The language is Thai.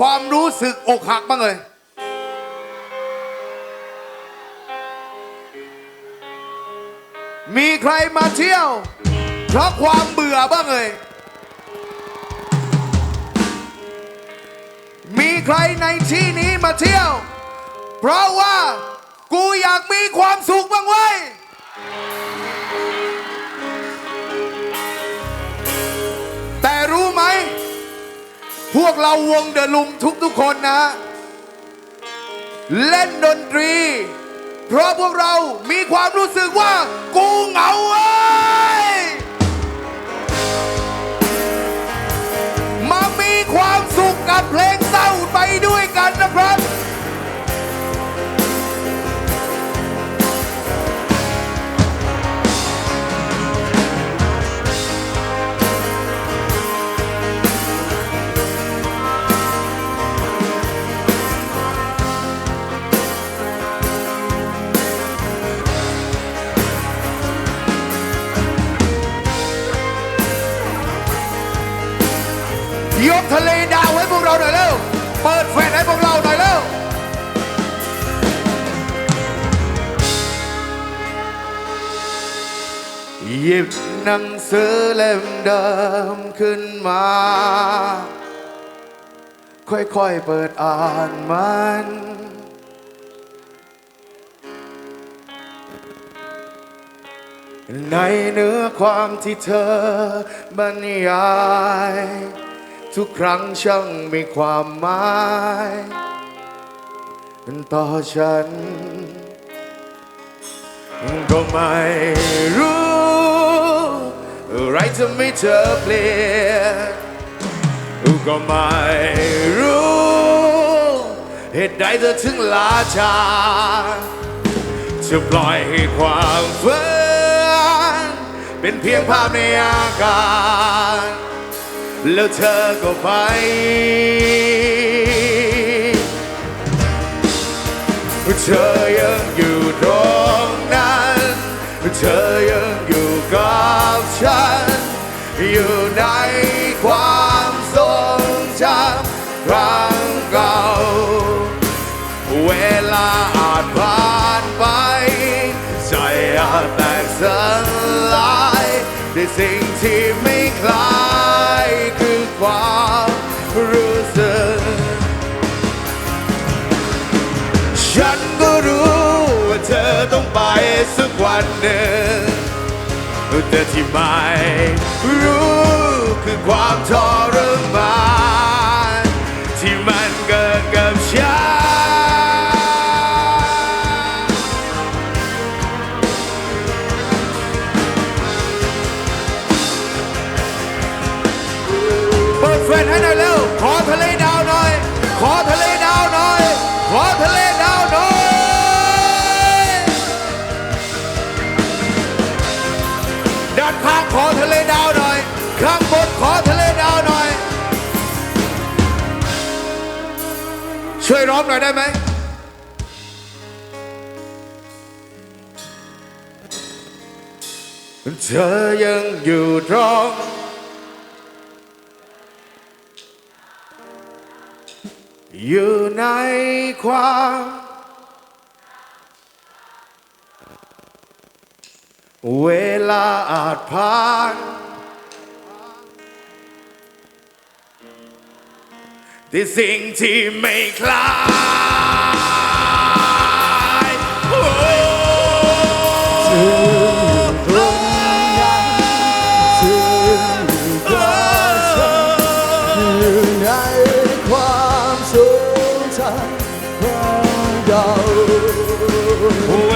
ความรู้สึกอกหักบ้างเลย มีใครมาเที่ยว เพราะความเบื่อบ้างเลย มีใครในที่นี้มาเที่ยว เพราะว่ากูอยากมีความสุขบ้างเว้ พวกเราวงเดอะลุงทุกๆคนนะ เล่นดนตรี เพราะพวกเรามีความรู้สึกว่ากูเหงาเว้ยมามีความสุขกับเพลง ยกทะเลดาวให้พวกเราหน่อยเร็ว เปิดแฟนให้พวกเราหน่อยเร็วหยิบหนังสือเล่มเดิมขึ้นมา ค่อยๆเปิดอ่านมันในเนื้อความที่เธอบรรยาย ทุกครั้งช่างมีความหมายต่อฉัน ก็ไม่รู้อะไรจะไม่เธอเปลี่ยนก็ไม่รู้เหตุใดเธอถึงลาชากจะปล่อยให้ความฝันเป็นเพียงภาพในอากาศ แล้วเธอก็ไป เธอยังอยู่ตรงนั้น เธอยังอยู่กับฉัน อยู่ในความทรงจำครั้งเก่า เวลาอาจผ่านไป ใจอาจแตกสลายด้วยสิ่งที่ไม่ วันหนึ่งแต่ที่ไม่รู้คือความทรมานที่มันเกิดกับฉันเปิดแฟนให้หน่อย ทะเลดาวหน่อย ข้างบนขอทะเลดาวหน่อย ช่วยร้องหน่อยได้ไหมเธอยังอยู่ตรงอยู่ในความ เวลาอาจผ่านแต่สิ่งที่ไม่คล้ายโอ้อยู่ในความทรงจำของเราเว